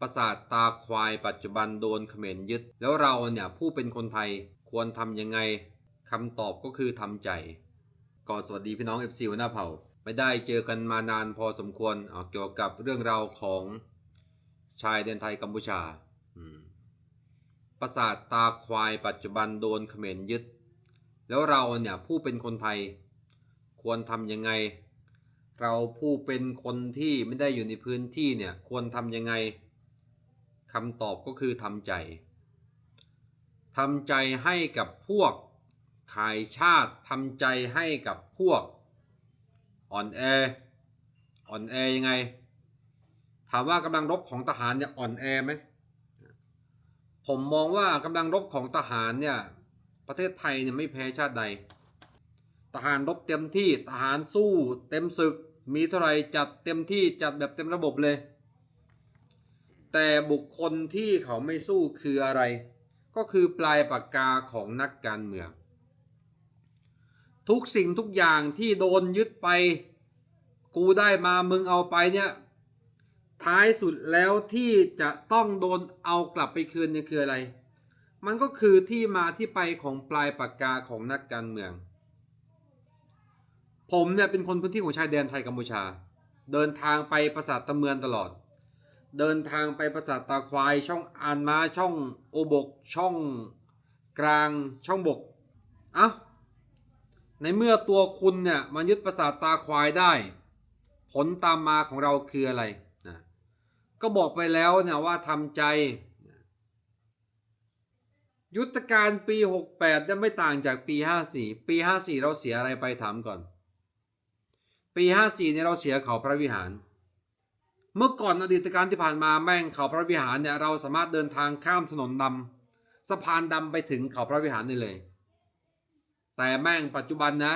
ปราสาทตาควายปัจจุบันโดนเขมรยึด แล้วเราเนี่ยผู้เป็นคนไทยควรทำยังไงคำตอบก็คือทำใจก่อนสวัสดีพี่น้อง FC หัวหน้าเผ่า ไม่ได้เจอกันมานานพอสมควรเเกี่ยวกับเรื่องราวของชายแดนไทยกัมพูชาปราสาทตาควายปัจจุบันโดนเขมรยึด แล้วเราเนี่ยผู้เป็นคนไทยควรทำยังไง เราผู้เป็นคนที่ไม่ได้อยู่ในพื้นที่เนี่ยควรทำยังไง คำตอบก็คือทำใจทำใจให้กับพวกขายชาติทำใจให้กับพวกอ่อนแออ่อนแอยังไง ถามว่ากำลังรบของทหารเนี่ยอ่อนแอไหมผมมองว่ากำลังรบของทหารเนี่ยประเทศไทยเนี่ยไม่แพ้ชาติใด ทหารรบเต็มที่ทหารสู้เต็มศึก มีเท่าไรจัดเต็มที่จัดแบบเต็มระบบเลย แต่บุคคลที่เขาไม่สู้คืออะไร ก็คือปลายปากกาของนักการเมือง ทุกสิ่งทุกอย่างที่โดนยึดไป กูได้มามึงเอาไปเนี่ยท้ายสุดแล้วที่จะต้องโดนเอากลับไปคืนเนี่ยคืออะไร มันก็คือที่มาที่ไปของปลายปากกาของนักการเมือง ผมเนี่ยเป็นคนพื้นที่ของชายแดนไทยกัมพูชา เดินทางไปปราสาทตะเมือนตลอด เดินทางไปปราสาทตาควายช่องอานม้าช่องโอบก ช่องกลางช่องบก เอ้า ในเมื่อตัวคุณเนี่ยมันยึดปราสาทตาควายได้ ผลตามมาของเราคืออะไรนะก็บอกไปแล้วเนี่ยว่าทำใจ ยุทธการปี 68จะไม่ต่างจากปี 54 ปี 54 เราเสียอะไรไปถามก่อน ปี 54เนี่ยเราเสียเขาพระวิหาร เมื่อก่อนอดีตการที่ผ่านมาแม่งเขาพระวิหารเนี่ยเราสามารถเดินทางข้ามถนนดำสะพานดำไปถึงเขาพระวิหารได้เลย แต่แม่งปัจจุบันนะ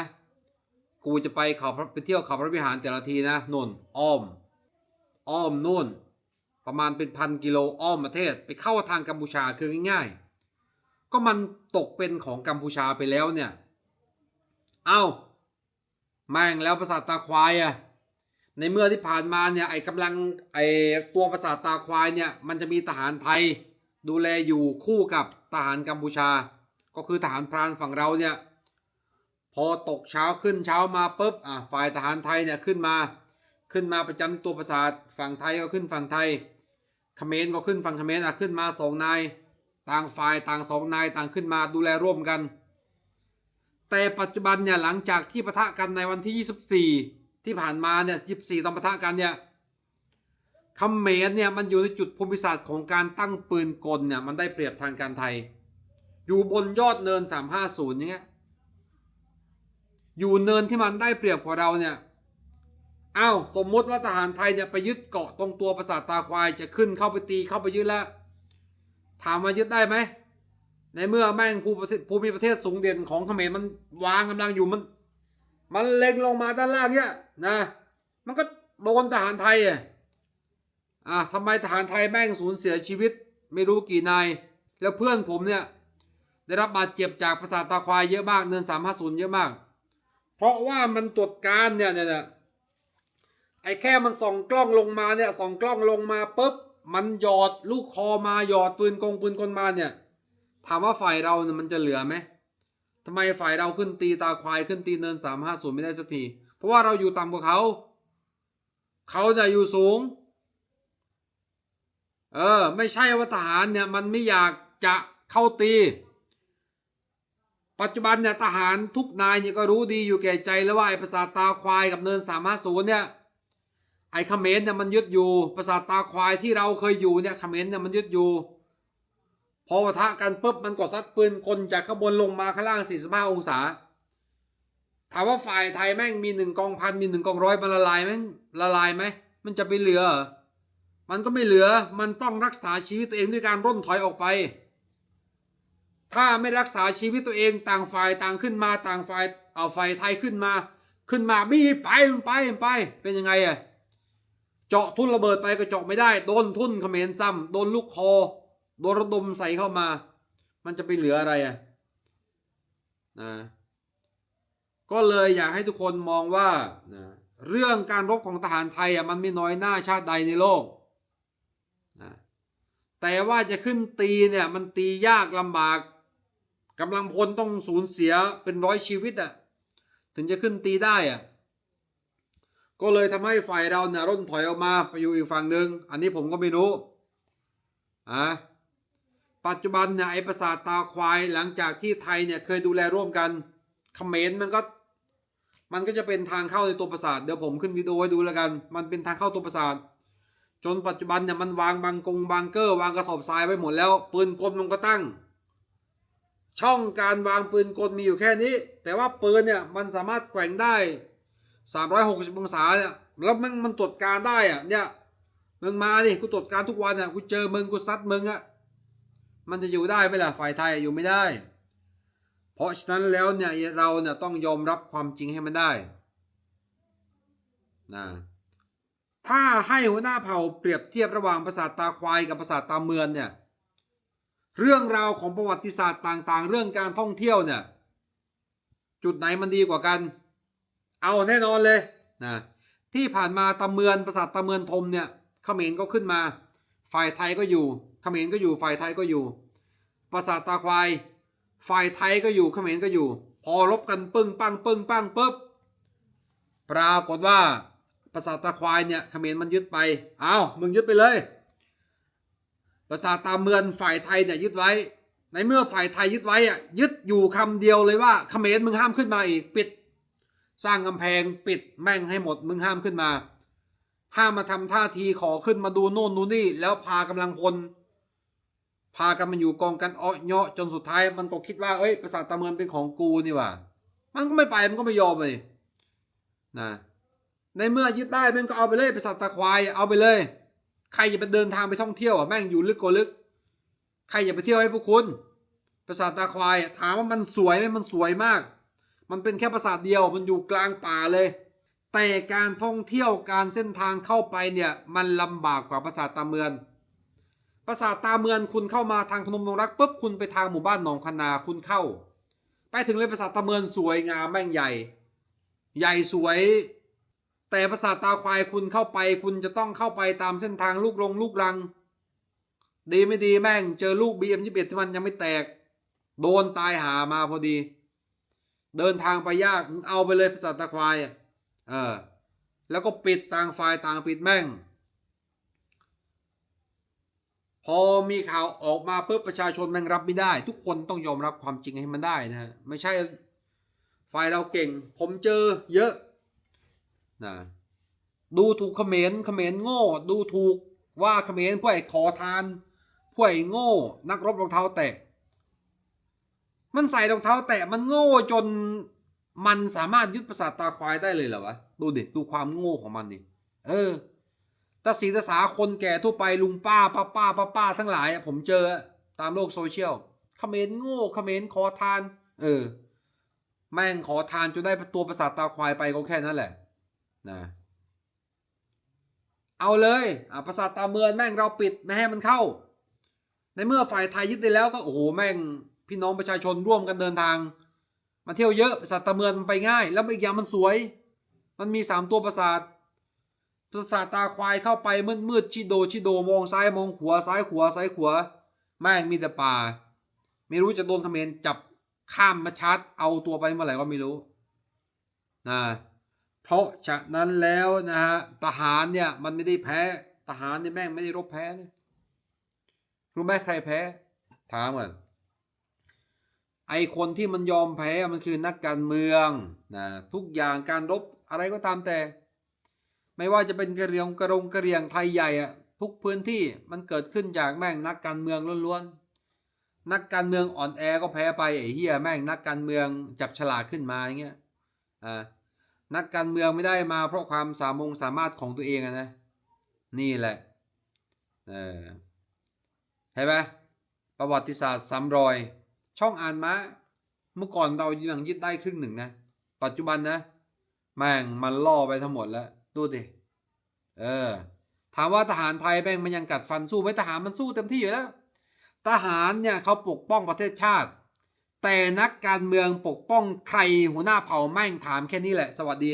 กูจะไปเขาพระไปเที่ยวเขาพระวิหารแต่ละทีนะนนอ้อม อ้อมนู่น ประมาณเป็นพันกิโลอ้อมประเทศไปเข้าทางกัมพูชาคือง่ายๆ ก็มันตกเป็นของกัมพูชาไปแล้วเนี่ย เอ้า แม่งแล้วประสาทตาควายอะ ในเมื่อที่ผ่านมาเนี่ยไอ้กำลังไอ้ตัวประสาทตาควายเนี่ยมันจะมีทหารไทย ดูแลอยู่คู่กับทหารกัมพูชา ก็คือทหารพรานฝั่งเราเนี่ยพอตกเช้าขึ้นเช้ามาปุ๊บอะฝ่ายทหารไทยเนี่ยขึ้นมาขึ้นมาประจำตัวประสาทฝั่งไทยก็ขึ้นฝั่งไทยเขมรก็ขึ้นฝั่งเขมรอะขึ้นมาสองนายต่างฝ่ายต่างสองนายต่างขึ้นมาดูแลร่วมกัน แต่ปัจจุบันเนี่ยหลังจากที่ปะทะกันในวันที่ 24 ที่ผ่านมาเนี่ย24ตอนปะทะกันเนี่ยเขมรเนี่ยมันอยู่ในจุดภูมิศาสตร์ของการตั้งปืนกลเนี่ยมันได้เปรียบทางการไทย อยู่บนยอดเนิน 350อย่างเงี้ยอยู่เนินที่มันได้เปรียบกว่าเราเนี่ยอ้าวสมมติว่าทหารไทยเนี่ยไปยึดเกาะตรงตัวปราสาทตาควายจะขึ้นเข้าไปตีเข้าไปยึดแล้ว ถามว่ายึดได้ไหมในเมื่อแม่งภูมิประเทศสูงเด่นของเขมรมันวางกำลังอยู่มัน มันเล็งลงมาด้านล่างเนี่ยนะ มันก็โดนทหารไทยอะอะทำไมทหารไทยแม่งสูญเสียชีวิต ไม่รู้กี่นาย แล้วเพื่อนผมเนี่ย ได้รับบาดเจ็บจากประสาทตาควายเยอะมากเนินสามห้าศูนย์เยอะมาก เพราะว่ามันตรวจการเนี่ยเนี่ยเนี่ยไอ้แค่มันส่องกล้องลงมาเนี่ยส่องกล้องลงมาปุ๊บมันหยอดลูกคอมาหยอดปืนกงปืนกลมาเนี่ย ถามว่าฝ่ายเราเนี่ยมันจะเหลือไหม ทำไมฝ่ายเราขึ้นตีตาควายขึ้นตีเนินสามห้าศูนย์ไม่ได้สักที เพราะว่าเราอยู่ต่ำกว่าเขา เขาจะอยู่สูง เออ ไม่ใช่ว่าทหารเนี่ยมันไม่อยากจะเข้าตี ปัจจุบันเนี่ยทหารทุกนายเนี่ยก็รู้ดีอยู่แก่ใจแล้วว่าไอ้ประสาตาควายกับเนินสามห้าศูนย์เนี่ยไอ้เขมรเนี่ยมันยึดอยู่ประสาตาควายที่เราเคยอยู่เนี่ยเขมรเนี่ยมันยึดอยู่ พอปะทะกันปุ๊บมันก็ซัดปืนคนจากข้างบนลงมาข้างล่าง 45 องศา ถามว่าฝ่ายไทยแม่งมีหนึ่งกองพันมีหนึ่งกองร้อยมันละลายไหมละลายไหมมันจะไปเหลือ มันก็ไม่เหลือมันต้องรักษาชีวิตตัวเองด้วยการร่นถอยออกไป ถ้าไม่รักษาชีวิตตัวเองต่างฝ่ายต่างขึ้นมาต่างฝ่ายเอาฝ่ายไทยขึ้นมา ขึ้นมาไม่ไปไปไปเป็นยังไงอะเจาะทุ่นระเบิดไปก็เจาะไม่ได้โดนทุ่นเขมรซ้ำโดนลูกคอ โดนระดมใส่เข้ามา มันจะไปเหลืออะไรอะนะก็เลยอยากให้ทุกคนมองว่านะเรื่องการรบของทหารไทยอะมันไม่น้อยหน้าชาติใดในโลกนะแต่ว่าจะขึ้นตีเนี่ยมันตียากลำบากกำลังพลต้องสูญเสียเป็นร้อยชีวิตอะถึงจะขึ้นตีได้อะก็เลยทำให้ฝ่ายเราเนี่ยร่นถอยออกมาไปอยู่อีกฝั่งหนึ่งอันนี้ผมก็ไม่รู้อะ ปัจจุบันเนี่ยไอ้ปราสาทตาควายหลังจากที่ไทยเนี่ยเคยดูแลร่วมกันเขมรมันก็ มันก็จะเป็นทางเข้าในตัวปราสาทเดี๋ยวผมขึ้นวิดีโอให้ดูแล้วกัน มันเป็นทางเข้าตัวปราสาท จนปัจจุบันเนี่ยมันวางบังกงบังเกอร์วางกระสอบทรายไว้หมดแล้วปืนกลมันก็ตั้ง ช่องการวางปืนกลมีอยู่แค่นี้ แต่ว่าปืนเนี่ยมันสามารถแกว่งได้360องศาเนี่ยแล้วมันมันตรวจการได้อะเนี่ยมึงมาดิกูตรวจการทุกวันอะกูเจอมึงกูซัดมึงอะ มันจะอยู่ได้ไหมล่ะฝ่ายไทยอยู่ไม่ได้ เพราะฉะนั้นแล้วเนี่ยเราเนี่ยต้องยอมรับความจริงให้มันได้นะถ้าให้หัวหน้าเผ่าเปรียบเทียบระหว่างปราสาทตาควายกับปราสาทตาเมือนเนี่ยเรื่องราวของประวัติศาสตร์ต่างๆ เรื่องการท่องเที่ยวเนี่ยจุดไหนมันดีกว่ากัน เอาแน่นอนเลยนะที่ผ่านมาตาเมือนปราสาทตาเมือนทมเนี่ยเขมรก็ขึ้นมา ฝ่ายไทยก็อยู่เขมรก็อยู่ฝ่ายไทยก็อยู่ปราสาทตาควาย ฝ่ายไทยก็อยู่เขมรก็อยู่ พอรบกันปึ้งปังปึ้งปังปุ๊บปรากฏว่าปราสาทตาควายเนี่ยเขมรมันยึดไปเอามึงยึดไปเลยปราสาทตาเมือนฝ่ายไทยเนี่ยยึดไว้ ในเมื่อฝ่ายไทยยึดไว้อะยึดอยู่คำเดียวเลยว่าเขมรมึงห้ามขึ้นมาอีกปิด สร้างกำแพงปิดแม่งให้หมดมึงห้ามขึ้นมา ห้ามมาทำท่าทีขอขึ้นมาดูโน่นดูนี่ แล้วพากำลังพล พากันมาอยู่กองกันอ้อเนาะจนสุดท้ายมันก็คิดว่าเอ้ยปราสาทตาเมือนเป็นของกูนี่ว่ามันก็ไม่ไปมันก็ไม่ยอมเลยนะในเมื่อยึดได้แม่งก็เอาไปเลยปสัตว์ตาควายเอาไปเลย ใครจะไปเดินทางไปท่องเที่ยวอะแม่งอยู่ลึกกว่าลึก ใครอย่าไปเที่ยวให้พวกคุณปราสาทตาควายถามว่ามันสวยไหมมันสวยมาก มันเป็นแค่ปราสาทเดียวมันอยู่กลางป่าเลย แต่การท่องเที่ยวการเส้นทางเข้าไปเนี่ยมันลำบากกว่าปราสาทตาเมือนปราสาทตาเมือนคุณเข้ามาทางพนมดงรักปุ๊บคุณไปทางหมู่บ้านหนองคนาคุณเข้า ไปถึงเลยปราสาทตาเมือนสวยงามแม่งใหญ่ ใหญ่สวย แต่ปราสาทตาควายคุณเข้าไป คุณจะต้องเข้าไปตามเส้นทางลูกลงลูกรัง ดีไม่ดีแม่งเจอลูกบีเอ็มยี่สิบเอ็ดที่มันยังไม่แตก โดนตายหามาพอดี เดินทางไปยากเอาไปเลยปราสาทตาควายอะ เออแล้วก็ปิดต่างฝ่ายต่างปิดแม่ง พอมีข่าวออกมาปุ๊บประชาชนแม่งรับไม่ได้ ทุกคนต้องยอมรับความจริงให้มันได้นะฮะไม่ใช่ฝ่ายเราเก่ง ผมเจอเยอะนะดูถูกเขมรเขมรโง่ ดูถูกว่าเขมรพวกไอ้ขอทานพวกไอ้โง่ นักรบรองเท้าแตะ มันใส่รองเท้าแตะมันโง่จน มันสามารถยึดประสาทตาควายได้เลยเหรอวะ ดูดิ ดูความโง่ของมันดิ เออตาสีตาสาคนแก่ทั่วไปลุงป้าป้าป้าป้าป้าทั้งหลายผมเจอตามโลกโซเชียลคอมเขมรโง่คอมเขมรขอทาน เออ แม่งขอทานจนได้ตัวประสาทตาควายไปก็แค่นั้นแหละ นะ เอาเลยอะประสาทตาเมือนแม่งเราปิดไม่ให้มันเข้า ในเมื่อฝ่ายไทยยึดได้แล้วก็โอ้โหแม่งพี่น้องประชาชนร่วมกันเดินทาง มาเที่ยวเยอะประสาทตาเมือนมันไปง่าย แล้วอีกอย่างมันสวย มันมีสามตัวประสาทประสาทตาควายเข้าไปมืดมืดชิโดชิโดมองซ้ายมองขวาซ้ายขวาซ้ายขวาแม่งมีแต่ป่า ไม่รู้จะโดนเมรจับข้ามมาชาร์จเอาตัวไปเมื่อไหร่ก็ไม่รู้นะเพราะฉะนั้นแล้วนะฮะทหารเนี่ยมันไม่ได้แพ้ทหารเนี่ยแม่งไม่ได้รบแพ้นะรู้ไหมใครแพ้ถามก่อน ไอคนที่มันยอมแพ้มันคือนักการเมืองนะทุกอย่างการรบอะไรก็ตามแต่ ไม่ว่าจะเป็นกระเรียงกระรงกระเรียงไทยใหญ่อะทุกพื้นที่มันเกิดขึ้นจากแม่งนักการเมืองล้วนๆนักการเมืองอ่อนแอก็แพ้ไปไอ้เหี้ยแม่งนักการเมืองจับฉลากขึ้นมาอย่างเงี้ยอ่านักการเมืองไม่ได้มาเพราะความสามงสามารถของตัวเองอะนะนี่แหละเออเห็นไหมประวัติศาสตร์ซ้ำรอย ช่องอ่านมาเมื่อก่อนเรายังยึดได้ครึ่งหนึ่งนะ ปัจจุบันนะ แม่งมันล่อไปทั้งหมดแล้ว ดูดิ เออ ถามว่าทหารไทยแม่งมันยังกัดฟันสู้ไหมทหารมันสู้เต็มที่อยู่แล้ว ทหารเนี่ยเขาปกป้องประเทศชาติ แต่นักการเมืองปกป้องใครหัวหน้าเผ่าแม่งถามแค่นี้แหละ สวัสดี